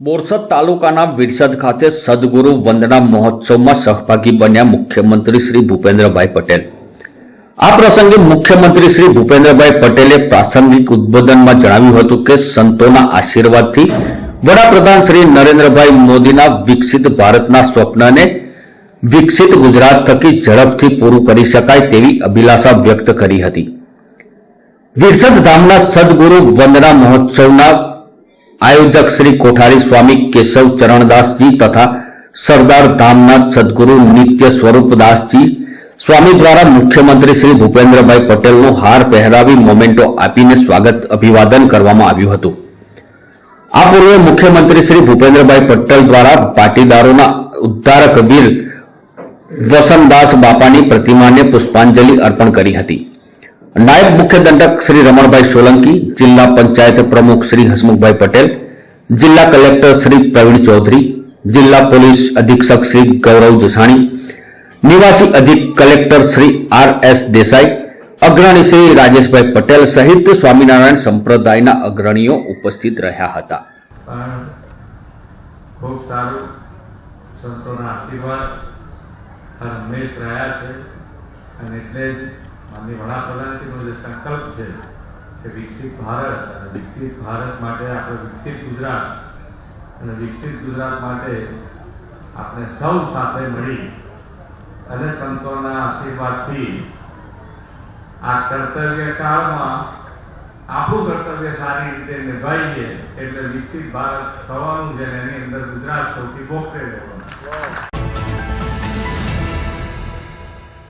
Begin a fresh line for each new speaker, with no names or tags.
બોરસદ તાલુકાના વિરસદ ખાતે સદગુરુ વંદના મહોત્સવમાં સહભાગી બન્યા મુખ્યમંત્રી શ્રી ભૂપેન્દ્રભાઈ પટેલ. આ પ્રસંગે મુખ્યમંત્રી શ્રી ભૂપેન્દ્રભાઈ પટેલે પ્રાસંગિક ઉદ્બોધનમાં જણાવ્યું હતું કે સંતોના આશીર્વાદથી વડાપ્રધાન શ્રી નરેન્દ્રભાઈ મોદીના વિકસિત ભારતના સ્વપ્નને વિકસિત ગુજરાત થકી ઝડપથી પૂરું કરી શકાય તેવી અભિલાષા વ્યક્ત કરી હતી. વિરસદ ધામના સદગુરુ વંદના મહોત્સવના આયોજક શ્રી કોઠારી સ્વામી કેશવ ચરણદાસજી તથા સરદાર ધામનાથ સદગુરુ નિત્ય સ્વરૂપદાસજી સ્વામી દ્વારા મુખ્યમંત્રી શ્રી ભૂપેન્દ્રભાઈ પટેલનું હાર પહેરાવી મોમેન્ટો આપીને સ્વાગત અભિવાદન કરવામાં આવ્યું હતું. આ પૂર્વે મુખ્યમંત્રી શ્રી ભૂપેન્દ્રભાઈ પટેલ દ્વારા પાટીદારોના ઉદ્ધારક વીર વસનદાસ બાપાની પ્રતિમાને પુષ્પાંજલિ અર્પણ કરી હતી. નાયબ મુખ્ય દંડક શ્રી રમણભાઈ સોલંકી, જિલ્લા પંચાયત પ્રમુખ શ્રી હસમુખભાઈ પટેલ, જિલ્લા કલેક્ટર શ્રી પ્રવીણ ચૌધરી, જિલ્લા પોલીસ અધિક્ષક શ્રી ગૌરવ જસાણી, નિવાસી અધિક collector Shri R S Desai, અગ્રણી શ્રી રાજેશભાઈ પટેલ સહિત સ્વામિનારાયણ સંપ્રદાયના અગ્રણીઓ ઉપસ્થિત રહ્યા હતા.
અને એટલે જ માનનીય વડાપ્રધાનશ્રીનો જે સંકલ્પ છે કે વિકસિત ભારત અને વિકસિત ભારત માટે આપણે વિકસિત ગુજરાત અને વિકસિત ગુજરાત માટે આપણે સૌ સાથે મળી અને સંતોના આશીર્વાદથી આ કર્તવ્ય કાળમાં આપણું કર્તવ્ય સારી રીતે નિભાઈએ એટલે વિકસિત ભારત થવાનું છે એની અંદર ગુજરાત સૌથી મોખરે રહેવાનું.